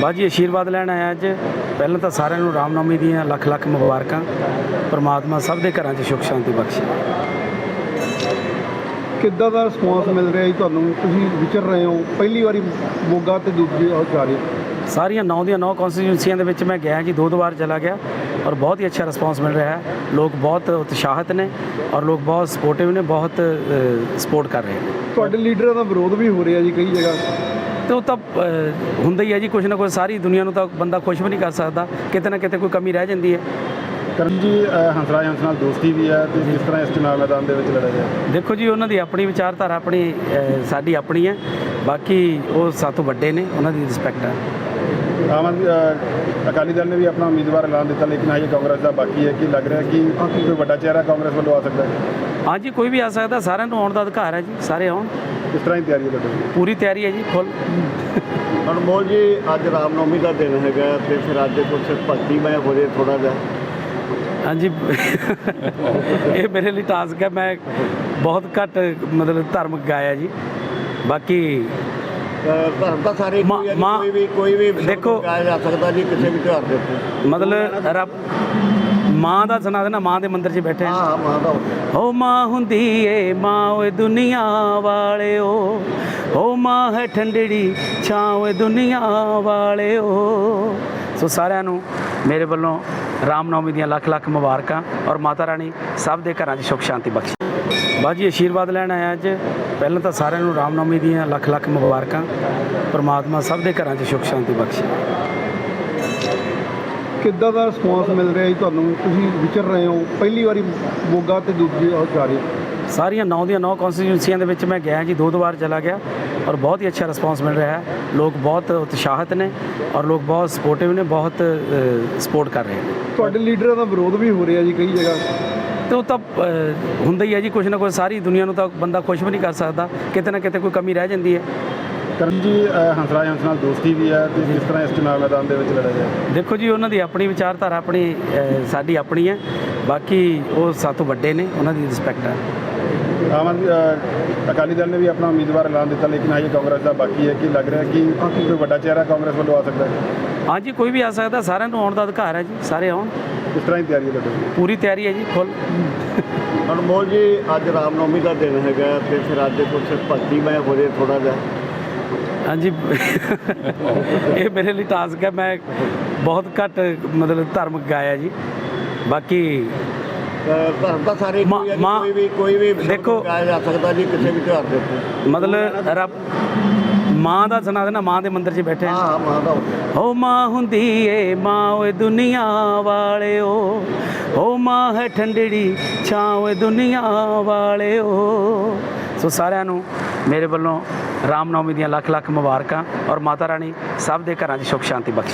ਬਾਜੀ ਆਸ਼ੀਰਵਾਦ ਲੈਣ ਆਇਆ ਅੱਜ। ਪਹਿਲਾਂ ਤਾਂ ਸਾਰਿਆਂ ਨੂੰ ਰਾਮਨਵਮੀ ਦੀਆਂ ਲੱਖ ਲੱਖ ਮੁਬਾਰਕਾਂ। ਪਰਮਾਤਮਾ ਸਭ ਦੇ ਘਰਾਂ 'ਚ ਸੁੱਖ ਸ਼ਾਂਤੀ ਬਖਸ਼ੇ। ਕਿੱਦਾਂ ਦਾ ਰਿਸਪੌਂਸ ਮਿਲ ਰਿਹਾ ਜੀ ਤੁਹਾਨੂੰ? ਤੁਸੀਂ ਵਿਚਰ ਰਹੇ ਹੋ। ਪਹਿਲੀ ਵਾਰੀ ਮੋਗਾ ਤੇ ਦੂਜੀ ਉਹ ਜਾ ਰਹੇ ਹੋ। ਸਾਰੀਆਂ ਨੌ ਦੀਆਂ ਨੌ ਕੌਂਸਟੀਟਿਊਂਸੀਆਂ ਦੇ ਵਿੱਚ ਮੈਂ ਗਿਆ ਜੀ ਦੋ ਦੋ ਵਾਰ ਚਲਾ ਗਿਆ ਔਰ ਬਹੁਤ ਹੀ ਅੱਛਾ ਰਿਸਪਾਂਸ ਮਿਲ ਰਿਹਾ ਹੈ। ਲੋਕ ਬਹੁਤ ਉਤਸ਼ਾਹਿਤ ਨੇ ਔਰ ਲੋਕ ਬਹੁਤ ਸਪੋਰਟਿਵ ਨੇ ਬਹੁਤ ਸਪੋਰਟ ਕਰ ਰਹੇ ਨੇ। ਤੁਹਾਡੇ ਲੀਡਰਾਂ ਦਾ ਵਿਰੋਧ ਵੀ ਹੋ ਰਿਹਾ ਜੀ ਕਈ ਜਗ੍ਹਾ। ਤੇ ਉਹ ਤਾਂ ਹੁੰਦਾ ਹੀ ਹੈ ਜੀ ਕੁਛ ਨਾ ਕੁਛ ਸਾਰੀ ਦੁਨੀਆ ਨੂੰ ਤਾਂ ਬੰਦਾ ਖੁਸ਼ ਵੀ ਨਹੀਂ ਕਰ ਸਕਦਾ। ਕਿਤੇ ਨਾ ਕਿਤੇ ਕੋਈ ਕਮੀ ਰਹਿ ਜਾਂਦੀ ਹੈ। ਕਰਨ ਜੀ ਹੰਸਰਾਜ ਹੰਸ ਨਾਲ ਦੋਸਤੀ ਵੀ ਹੈ ਤੇ ਜਿਸ ਤਰ੍ਹਾਂ ਇਸ ਚੁਣਾਵ ਮੈਦਾਨ ਦੇ ਵਿੱਚ ਲੜਿਆ ਗਿਆ? ਦੇਖੋ ਜੀ ਉਹਨਾਂ ਦੀ ਆਪਣੀ ਵਿਚਾਰਧਾਰਾ ਆਪਣੀ ਸਾਡੀ ਆਪਣੀ ਹੈ। ਬਾਕੀ ਉਹ ਸਾਤੋਂ ਵੱਡੇ ਨੇ ਉਹਨਾਂ ਦੀ ਰਿਸਪੈਕਟ ਹੈ। ਆਮ ਆਦਮੀ ਅ, ਅਕਾਲੀ ਦਲ ਨੇ ਵੀ ਆਪਣਾ ਉਮੀਦਵਾਰ ਐਲਾਨ ਦਿੱਤਾ ਲੇਕਿਨ ਹਜੇ ਕਾਂਗਰਸ ਦਾ ਬਾਕੀ ਹੈ ਕਿ ਲੱਗ ਰਿਹਾ ਕਿ ਕੋਈ ਵੱਡਾ ਚਿਹਰਾ ਕਾਂਗਰਸ ਵੱਲੋਂ ਆ ਸਕਦਾ ਹੈ? ਹਾਂਜੀ ਕੋਈ ਵੀ ਆ ਸਕਦਾ ਸਾਰਿਆਂ ਨੂੰ ਆਉਣ ਦਾ ਅਧਿਕਾਰ ਹੈ ਜੀ ਸਾਰੇ ਆਉਣ। ਕਿਸ ਤਰ੍ਹਾਂ ਦੀ ਤਿਆਰੀ ਹੈ ਤੁਹਾਡੀ? ਪੂਰੀ ਤਿਆਰੀ ਹੈ ਜੀ ਫੁੱਲ। ਅਨਮੋਲ ਜੀ ਅੱਜ ਰਾਮਨੌਮੀ ਦਾ ਦਿਨ ਹੈਗਾ ਤੇ ਫਿਰ ਅੱਜ ਕੁਝ ਭਗਤੀਮय ਹੋ ਜੇ ਥੋੜਾ ਜਿਹਾ। ਹਾਂਜੀ। ਇਹ ਮੇਰੇ ਲਈ ਟਾਸਕ ਹੈ ਮੈਂ ਬਹੁਤ ਘੱਟ ਮਤਲਬ ਧਰਮ ਗਾਇਆ ਜੀ। ਬਾਕੀ ਸਾਰੇ ਹੀ ਮਾਂ- ਕੋਈ ਵੀ ਕੋਈ ਵੀ ਸ਼ਬਦ ਦੇਖੋ- ਗਾਇਆ ਜਾ ਸਕਦਾ ਜੀ ਕਿਸੇ ਵੀ ਤਿਉਹਾਰ ਦੇ ਉੱਤੇ। ਮਤਲਬ ਰੱਬ ਮਾਂ ਦਾ ਸੁਣਾ ਦੇਣਾ ਮਾਂ ਦੇ ਮੰਦਿਰ 'ਚ ਬੈਠੇ। ਹਾਂ ਹਾਂ ਹਾਂ ਮਾਂ ਦਾ। ਓ ਮਾਂ ਹੁੰਦੀ ਏ ਮਾਂ ਓਏ ਦੁਨੀਆ ਵਾਲਿਓ। ਓ ਮਾਂ ਹੈ ਠੰਡੜੀ ਛਾਂ ਓਏ ਦੁਨੀਆ ਵਾਲਿਓ। ਸੋ ਸਾਰਿਆਂ ਨੂੰ ਮੇਰੇ ਵੱਲੋਂ ਰਾਮਨੌਮੀ ਦੀਆਂ ਲੱਖ ਲੱਖ ਮੁਬਾਰਕਾਂ ਔਰ ਮਾਤਾ ਰਾਣੀ ਸਭ ਦੇ ਘਰਾਂ 'ਚ ਸੁੱਖ ਸ਼ਾਂਤੀ ਬਖਸ਼ੇ। ਬਾਜੀ ਆਸ਼ੀਰਵਾਦ ਲੈਣ ਆਇਆ ਅੱਜ। ਪਹਿਲਾਂ ਤਾਂ ਸਾਰਿਆਂ ਨੂੰ ਰਾਮਨੌਮੀ ਦੀਆਂ ਲੱਖ ਲੱਖ ਮੁਬਾਰਕਾਂ। ਪਰਮਾਤਮਾ ਸਭ ਦੇ ਘਰਾਂ 'ਚ ਸੁੱਖ ਸ਼ਾਂਤੀ ਬਖਸ਼ੇ। ਕਿੱਦਾਂ ਦਾ ਰਿਸਪੌਂਸ ਮਿਲ ਰਿਹਾ ਜੀ ਤੁਹਾਨੂੰ? ਤੁਸੀਂ ਵਿਚਰ ਰਹੇ ਹੋ। ਪਹਿਲੀ ਵਾਰੀ ਮੋਗਾ ਤੇ ਦੂਜੀ ਉਹ ਜਾ ਰਹੇ ਹੋ। ਸਾਰੀਆਂ ਨੌ ਦੀਆਂ ਨੌ ਕੌਂਸਟੀਟਿਊਂਸੀਆਂ ਦੇ ਵਿੱਚ ਮੈਂ ਗਿਆ ਜੀ ਦੋ ਦੋ ਵਾਰ ਚਲਾ ਗਿਆ ਔਰ ਬਹੁਤ ਹੀ ਅੱਛਾ ਰਿਸਪਾਂਸ ਮਿਲ ਰਿਹਾ ਹੈ। ਲੋਕ ਬਹੁਤ ਉਤਸ਼ਾਹਿਤ ਨੇ ਔਰ ਲੋਕ ਬਹੁਤ ਸਪੋਰਟਿਵ ਨੇ ਬਹੁਤ ਸਪੋਰਟ ਕਰ ਰਹੇ ਨੇ। ਤੁਹਾਡੇ ਲੀਡਰਾਂ ਦਾ ਵਿਰੋਧ ਵੀ ਹੋ ਰਿਹਾ ਜੀ ਕਈ ਜਗ੍ਹਾ। ਤੇ ਉਹ ਤਾਂ ਹੁੰਦਾ ਹੀ ਹੈ ਜੀ ਕੁਛ ਨਾ ਕੁਛ ਸਾਰੀ ਦੁਨੀਆ ਨੂੰ ਤਾਂ ਬੰਦਾ ਖੁਸ਼ ਵੀ ਨਹੀਂ ਕਰ ਸਕਦਾ। ਕਿਤੇ ਨਾ ਕਿਤੇ ਕੋਈ ਕਮੀ ਰਹਿ ਜਾਂਦੀ ਹੈ। ਕਰਨ ਜੀ ਹੰਸਰਾਜ ਹੰਸ ਨਾਲ ਦੋਸਤੀ ਵੀ ਹੈ ਤੇ ਜਿਸ ਤਰ੍ਹਾਂ ਇਸ ਚੁਣਾਵ ਮੈਦਾਨ ਦੇ ਵਿੱਚ ਲੜਿਆ ਗਿਆ? ਦੇਖੋ ਜੀ ਉਹਨਾਂ ਦੀ ਆਪਣੀ ਵਿਚਾਰਧਾਰਾ ਆਪਣੀ ਸਾਡੀ ਆਪਣੀ ਹੈ। ਬਾਕੀ ਉਹ ਸਾਤੋਂ ਵੱਡੇ ਨੇ ਉਹਨਾਂ ਦੀ ਰਿਸਪੈਕਟ ਹੈ। ਆਮ ਆਦਮੀ ਅ, ਅਕਾਲੀ ਦਲ ਨੇ ਵੀ ਆਪਣਾ ਉਮੀਦਵਾਰ ਐਲਾਨ ਦਿੱਤਾ ਲੇਕਿਨ ਹਜੇ ਕਾਂਗਰਸ ਦਾ ਬਾਕੀ ਹੈ ਕਿ ਲੱਗ ਰਿਹਾ ਕਿ ਕੋਈ ਵੱਡਾ ਚਿਹਰਾ ਕਾਂਗਰਸ ਵੱਲੋਂ ਆ ਸਕਦਾ ਹੈ? ਹਾਂਜੀ ਕੋਈ ਵੀ ਆ ਸਕਦਾ ਸਾਰਿਆਂ ਨੂੰ ਆਉਣ ਦਾ ਅਧਿਕਾਰ ਹੈ ਜੀ ਸਾਰੇ ਆਉਣ। ਕਿਸ ਤਰ੍ਹਾਂ ਦੀ ਤਿਆਰੀ ਹੈ ਤੁਹਾਡੀ? ਪੂਰੀ ਤਿਆਰੀ ਹੈ ਜੀ ਫੁੱਲ। ਅਨਮੋਲ ਜੀ ਅੱਜ ਰਾਮਨੌਮੀ ਦਾ ਦਿਨ ਹੈਗਾ ਤੇ ਫਿਰ ਅੱਜ ਕੁਝ ਭਗਤੀਮय ਹੋ ਜੇ ਥੋੜਾ ਜਿਹਾ। ਹਾਂਜੀ। ਇਹ ਮੇਰੇ ਲਈ ਟਾਸਕ ਹੈ ਮੈਂ ਬਹੁਤ ਘੱਟ ਮਤਲਬ ਧਰਮ ਗਾਇਆ ਜੀ। ਬਾਕੀ ਤਾਂ ਸਾਰੇ ਇੱਕੋ ਹੀ ਆ ਜੀ, ਮਾਂ- ਕੋਈ ਵੀ ਕੋਈ ਵੀ ਸ਼ਬਦ ਦੇਖੋ- ਗਾਇਆ ਜਾ ਸਕਦਾ ਜੀ ਕਿਸੇ ਵੀ ਤਿਉਹਾਰ ਦੇ ਉੱਤੇ। ਮਤਲਬ ਰੱਬ ਮਾਂ ਦਾ ਸੁਣਾ ਦੇਣਾ ਮਾਂ ਦੇ ਮੰਦਿਰ 'ਚ ਬੈਠੇ ਹਾਂ ਹਾਂ ਹਾਂ ਮਾਂ ਦਾ ਹੁੰਦਾ। ਓ ਮਾਂ ਹੁੰਦੀ ਏ ਮਾਂ ਓਏ ਦੁਨੀਆ ਵਾਲਿਓ। ਓ ਮਾਂ ਹੈ ਠੰਡੜੀ ਛਾਂ ਓਏ ਦੁਨੀਆ ਵਾਲਿਓ। ਸੋ ਸਾਰਿਆਂ ਨੂੰ ਮੇਰੇ ਵੱਲੋਂ ਰਾਮਨੌਮੀ ਦੀਆਂ ਲੱਖ ਲੱਖ ਮੁਬਾਰਕਾਂ ਔਰ ਮਾਤਾ ਰਾਣੀ ਸਭ ਦੇ ਘਰਾਂ 'ਚ ਸੁੱਖ ਸ਼ਾਂਤੀ ਬਖਸ਼ੇ।